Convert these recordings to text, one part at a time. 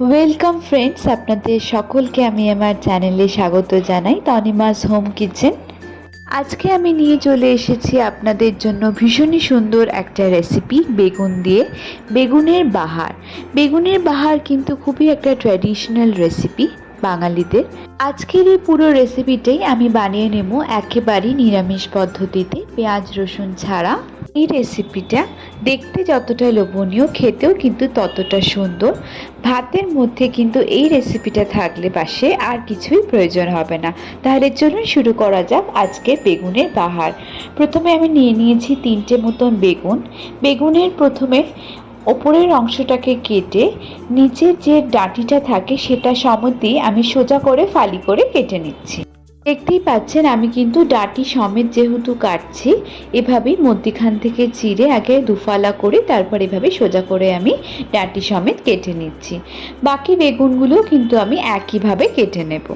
Welcome friends আপনাদের সকলকে আমি আমার চ্যানেলে স্বাগত জানাই তনিমাস হোম কিচেন আজকে আমি নিয়ে চলে এসেছি আপনাদের জন্য ভীষণই সুন্দর একটা রেসিপি বেগুন দিয়ে। বেগুনের বাহার। বেগুনের বাহার কিন্তু খুবই একটা ট্র্যাডিশনাল রেসিপি বাঙালিদের। আজকের এই পুরো রেসিপিটাই আমি বানিয়ে নেব একেবারেই নিরামিষ পদ্ধতিতে, পেঁয়াজ, রসুন ছাড়া। এই রেসিপিটা দেখতে যতটা লোভনীয়, খেতেও কিন্তু ততটা সুন্দর। ভাতের মধ্যে কিন্তু এই রেসিপিটা থাকলে পাশে আর কিছুই প্রয়োজন হবে না। তাহলে চলুন শুরু করা যাক আজকে বেগুনের বাহার। প্রথমে আমি নিয়ে নিয়েছি তিনটে মতন বেগুন। বেগুনের প্রথমে ওপরের অংশটাকে কেটে নিচের যে ডাঁটিটা থাকে সেটা সমতি আমি সোজা করে ফালি করে কেটে নিচ্ছি। দেখতেই পাচ্ছেন, আমি কিন্তু ডাটি সমেত যেহেতু কাটছি, এভাবেই মধ্যিখান থেকে চিরে আগে দুফালা করে তারপর এভাবে সোজা করে আমি ডাটি সমেত কেটে নিচ্ছি। বাকি বেগুনগুলো কিন্তু আমি একইভাবে কেটে নেব।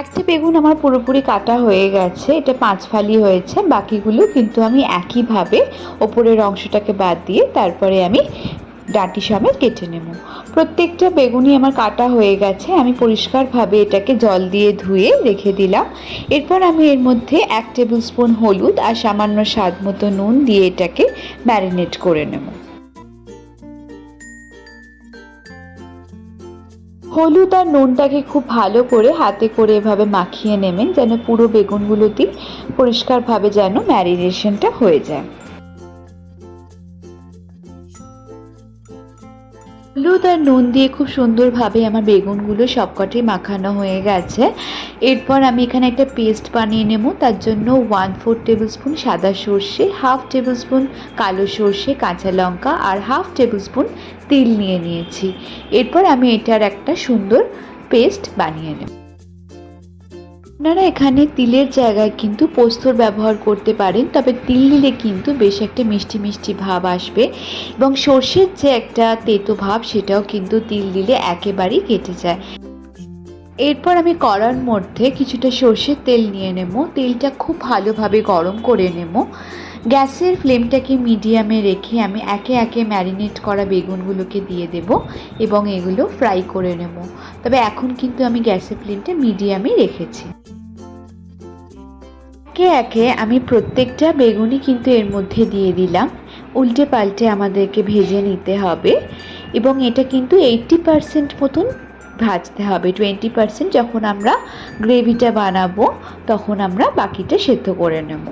একটা বেগুন আমার পুরোপুরি কাটা হয়ে গেছে, এটা পাঁচ ফালি হয়েছে, বাকিগুলো কিন্তু আমি একইভাবে ওপরের অংশটাকে বাদ দিয়ে তারপরে আমি ডাঁটি সমেত কেটে নেব। প্রত্যেকটা বেগুনই আমার কাটা হয়ে গেছে। আমি পরিষ্কারভাবে এটাকে জল দিয়ে ধুয়ে রেখে দিলাম। এরপর আমি এর মধ্যে এক টেবিল স্পুন হলুদ আর সামান্য স্বাদ মতো নুন দিয়ে এটাকে ম্যারিনেট করে নেব। হলুদ আর নুনটাকে খুব ভালো করে হাতে করে এভাবে মাখিয়ে নেবেন যেন পুরো বেগুনগুলোতেই পরিষ্কারভাবে যেন ম্যারিনেশনটা হয়ে যায়। হলুদ আর নুন দিয়ে খুব সুন্দরভাবে আমার বেগুনগুলো সবকটাই মাখানো হয়ে গেছে। এরপর আমি এখানে একটা পেস্ট বানিয়ে নেব। তার জন্য ওয়ান ফোর টেবিল স্পুন সাদা সর্ষে হাফ টেবিল স্পুন কালো সর্ষে, কাঁচা লঙ্কা আর হাফ টেবিল স্পুন তেল নিয়ে নিয়েছি। এরপর আমি এটার একটা সুন্দর পেস্ট বানিয়ে নেব। আপনারা এখানে তিলের জায়গায় কিন্তু পোস্তর ব্যবহার করতে পারেন, তবে তিল দিলে কিন্তু বেশ একটা মিষ্টি মিষ্টি ভাব আসবে এবং সর্ষের যে একটা তেতো ভাব, সেটাও কিন্তু তিল দিলে একেবারেই কেটে যায়। এরপর আমি কড়ার মধ্যে কিছুটা সর্ষের তেল নিয়ে নেব। তেলটা খুব ভালোভাবে গরম করে নেব। গ্যাসের ফ্লেমটাকে মিডিয়ামে রেখে আমি একে একে ম্যারিনেট করা বেগুনগুলোকে দিয়ে দেব এবং এগুলো ফ্রাই করে নেব। তবে এখন কিন্তু আমি গ্যাসের ফ্লেমটা মিডিয়ামে রেখেছি। একে একে আমি প্রত্যেকটা বেগুনি কিন্তু এর মধ্যে দিয়ে দিলাম। উল্টে পাল্টে আমাদেরকে ভেজে নিতে হবে এবং এটা কিন্তু এইটটি পারসেন্ট মতন ভাজতে হবে। টোয়েন্টি পারসেন্ট যখন আমরা গ্রেভিটা বানাবো, তখন আমরা বাকিটা সেদ্ধ করে নেব।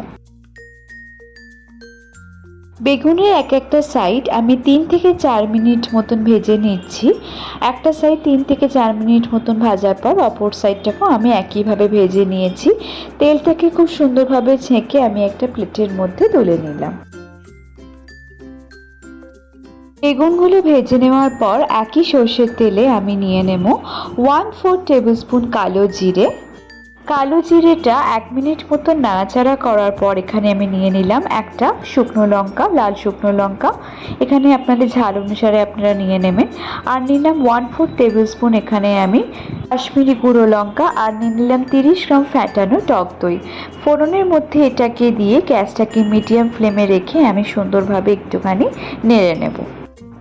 বেগুনের এক একটা সাইড আমি তিন থেকে চার মিনিট মতন ভেজে নিচ্ছি। একটা সাইড তিন থেকে চার মিনিট মতন ভাজার পর অপর সাইডটাকেও আমি একইভাবে ভেজে নিয়েছি। তেলটাকে খুব সুন্দরভাবে ছেঁকে আমি একটা প্লেটের মধ্যে তুলে নিলাম। বেগুনগুলো ভেজে নেওয়ার পর একই সর্ষের তেলে আমি নিয়ে নেব ওয়ান ফোর টেবিল স্পুন কালো জিরে কালো জিরেটা এক মিনিট মতো নাড়াচাড়া করার পর এখানে আমি নিয়ে নিলাম একটা শুকনো লঙ্কা, লাল শুকনো লঙ্কা। এখানে আপনাদের ঝাল অনুসারে আপনারা নিয়ে নেবেন। আর নিলাম ওয়ান ফোর টেবিল স্পুন এখানে আমি কাশ্মীরি গুঁড়ো লঙ্কা আর নিয়ে নিলাম তিরিশ গ্রাম ফ্যাটানো টক দই। ফোড়নের মধ্যে এটাকে দিয়ে গ্যাসটাকে মিডিয়াম ফ্লেমে রেখে আমি সুন্দরভাবে একটুখানি নেড়ে নেব।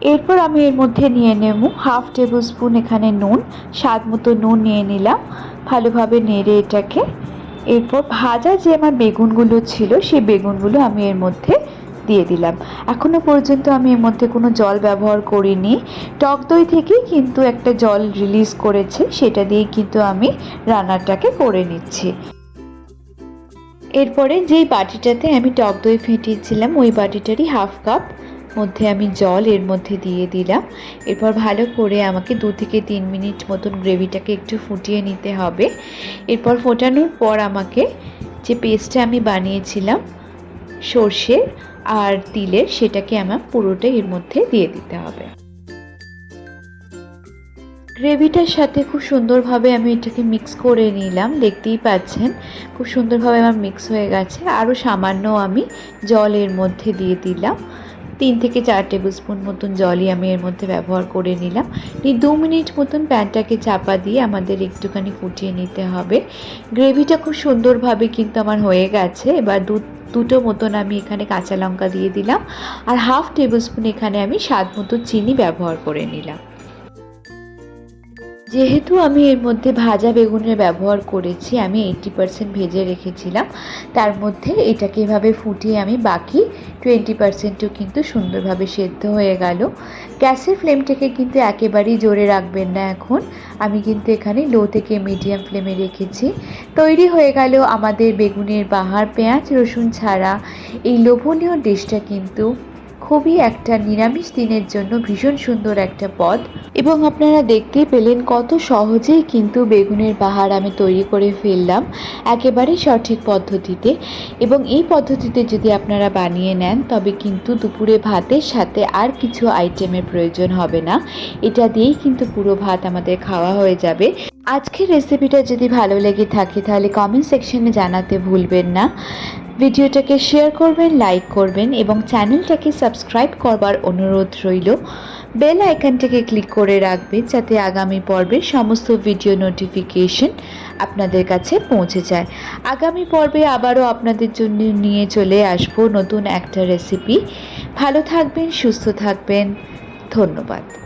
এরপর আমি এর মধ্যে নিয়ে নেব হাফ টেবিল স্পুন এখানে নুন, স্বাদ মতো নুন নিয়ে নিলাম, ভালোভাবে নেড়ে এটাকে। এরপর ভাজা যে আমার বেগুনগুলো ছিল, সেই বেগুনগুলো আমি এর মধ্যে দিয়ে দিলাম। এখনও পর্যন্ত আমি এর মধ্যে কোনো জল ব্যবহার করিনি। টক দই থেকেই কিন্তু একটা জল রিলিজ করেছে, সেটা দিয়ে কিন্তু আমি রান্নাটাকে করে নিচ্ছি। এরপরে যেই বাটিটাতে আমি টক দই ফেটিয়েছিলাম, ওই বাটিটারই হাফ কাপ মধ্যে আমি জল এর মধ্যে দিয়ে দিলাম। এরপর ভালো করে আমাকে দু থেকে তিন মিনিট মতন গ্রেভিটাকে একটু ফুটিয়ে নিতে হবে। এরপর ফোটানোর পর আমাকে যে পেস্টটা আমি বানিয়েছিলাম সর্ষের আর তিলের, সেটাকে আমার পুরোটাই এর মধ্যে দিয়ে দিতে হবে। গ্রেভিটার সাথে খুব সুন্দরভাবে আমি এটাকে মিক্স করে নিলাম, দেখতেই পাচ্ছেন। খুব সুন্দরভাবে আমার মিক্স হয়ে গেছে। আরও সামান্য আমি জল এর মধ্যে দিয়ে দিলাম। তিন থেকে চার টেবিল স্পুন মতন জলই আমি এর মধ্যে ব্যবহার করে নিলাম। দু মিনিট মতন প্যানটাকে চাপা দিয়ে আমাদের একটুখানি ফুটিয়ে নিতে হবে। গ্রেভিটা খুব সুন্দরভাবে কিন্তু আমার হয়ে গেছে। এবার দু, দুটো মতন আমি এখানে কাঁচা লঙ্কা দিয়ে দিলাম। আর হাফ টেবিল স্পুন এখানে আমি স্বাদ মতো চিনি ব্যবহার করে নিলাম। যেহেতু আমি এর মধ্যে ভাজা বেগুনের ব্যবহার করেছি, আমি এইটটি পারসেন্ট ভেজে রেখেছিলাম। তার মধ্যে এটাকে এভাবে ফুটিয়ে আমি বাকি টোয়েন্টি পারসেন্টও কিন্তু সুন্দরভাবে সেদ্ধ হয়ে গেল। গ্যাসের ফ্লেমটাকে কিন্তু একেবারেই জোরে রাখবেন না এখন। আমি কিন্তু এখানে লো থেকে মিডিয়াম ফ্লেমে রেখেছি। তৈরি হয়ে গেল আমাদের বেগুনের বাহার, পেঁয়াজ, রসুন ছাড়া। এই লোভনীয় ডিশটা কিন্তু খুবই একটা নিরামিষ দিনের জন্য ভীষণ সুন্দর একটা পদ এবং আপনারা দেখতেই পেলেন কত সহজেই কিন্তু বেগুনের বাহার আমি তৈরি করে ফেললাম একেবারে সঠিক পদ্ধতিতে এবং এই পদ্ধতিতে যদি আপনারা বানিয়ে নেন, তবে কিন্তু দুপুরে ভাতের সাথে আর কিছু আইটেমের প্রয়োজন হবে না। এটা দিয়েই কিন্তু পুরো ভাত আমাদের খাওয়া হয়ে যাবে। আজকের রেসিপিটা যদি ভালো লেগে থাকে, তাহলে কমেন্ট সেকশনে জানাতে ভুলবেন না। ভিডিওটাকে শেয়ার করবেন লাইক করবেন এবং চ্যানেলটাকে সাবস্ক্রাইব করবার অনুরোধ রইল। বেল আইকনটাকে ক্লিক করে রাখবেন যাতে আগামী পর্বের সমস্ত ভিডিও নোটিফিকেশন আপনাদের কাছে পৌঁছে যায়। আগামী পর্বে আবারও আপনাদের জন্য নিয়ে চলে আসব নতুন একটা রেসিপি ভালো থাকবেন, সুস্থ থাকবেন। ধন্যবাদ।